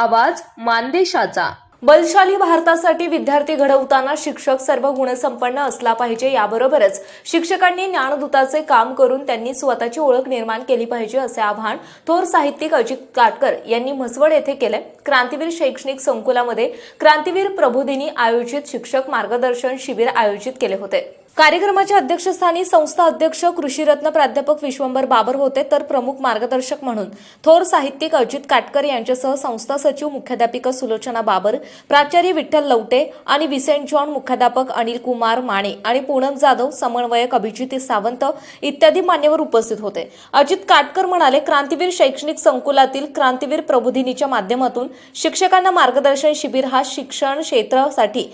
आवाज मानदेशाचा. बलशाली भारतासाठी विद्यार्थी घडवताना शिक्षक सर्व गुणसंपन्न असला पाहिजे याबरोबरच शिक्षकांनी ज्ञानदूताचे काम करून त्यांनी स्वतःची ओळख निर्माण केली पाहिजे असे आवाहन थोर साहित्यिक अजित काटकर यांनी म्हसवड येथे केले. क्रांतीवीर शैक्षणिक संकुलामध्ये क्रांतीवीर प्रबोधिनी आयोजित शिक्षक मार्गदर्शन शिबिर आयोजित केले होते. कार्यक्रमाच्या अध्यक्षस्थानी संस्था अध्यक्ष कृषीरत्न प्राध्यापक विश्वंभर बाबर होते तर प्रमुख मार्गदर्शक म्हणून थोर साहित्यिक अजित काटकर यांच्यासह संस्था सचिव मुख्याध्यापिका सुलोचना बाबर प्राचार्य विठ्ठल लवटे आणि विसेंट जॉन मुख्याध्यापक अनिल कुमार माने आणि पूनम जाधव समन्वयक अभिजित सावंत इत्यादी मान्यवर उपस्थित होते. अजित काटकर म्हणाले क्रांतीवीर शैक्षणिक संकुलातील क्रांतीवीर प्रबोधिनीच्या माध्यमातून शिक्षकांना मार्गदर्शन शिबिर हा शिक्षण क्षेत्रासाठी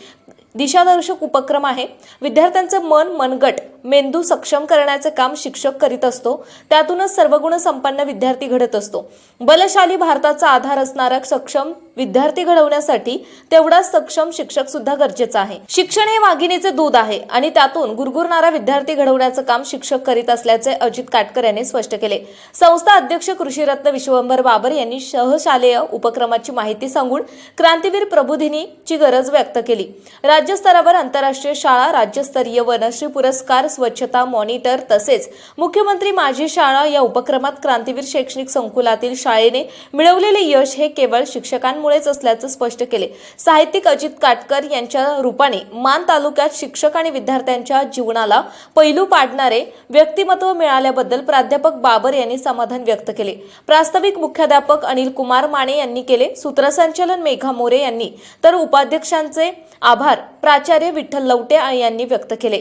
दिशादर्शक उपक्रम आहे. विद्यार्थ्यांचं मन मनगट मेंदू सक्षम करण्याचे काम शिक्षक करीत असतो. त्यातूनच सर्वगुण संपन्न विद्यार्थी घडत असतो. बलशाली भारताचा आधार असणारा सक्षम विद्यार्थी घडवण्यासाठी तेवढाच सक्षम शिक्षक सुद्धा गरजेचा आहे. शिक्षण हे वाघिणीचे दूध आहे आणि त्यातून गुरगुरणारा विद्यार्थी घडवण्याचं काम शिक्षक करीत असल्याचे अजित काटकर यांनी स्पष्ट केले. संस्था अध्यक्ष कृषीरत्न विश्वंभर बाबर यांनी सहशालेय उपक्रमाची माहिती सांगून क्रांतीवीर प्रबोधिनीची गरज व्यक्त केली. राज्यस्तरावर आंतरराष्ट्रीय शाळा राज्यस्तरीय वनश्री पुरस्कार स्वच्छता मॉनिटर तसेच मुख्यमंत्री माझी शाळा या उपक्रमात क्रांतीवीर शैक्षणिक संकुलातील शाळेने मिळवलेले यश हे केवळ शिक्षकांमुळेच असल्याचं स्पष्ट केले. साहित्यिक अजित काटकर यांच्या रूपाने मान तालुक्यात शिक्षक आणि विद्यार्थ्यांच्या जीवनाला पैलू पाडणारे व्यक्तिमत्व मिळाल्याबद्दल प्राध्यापक बाबर यांनी समाधान व्यक्त केले. प्रास्ताविक मुख्याध्यापक अनिल कुमार माने यांनी केले. सूत्रसंचालन मेघा मोरे यांनी. तर उपाध्यक्षांचे आभार प्राचार्य विठ्ठल लवटे यांनी व्यक्त केले.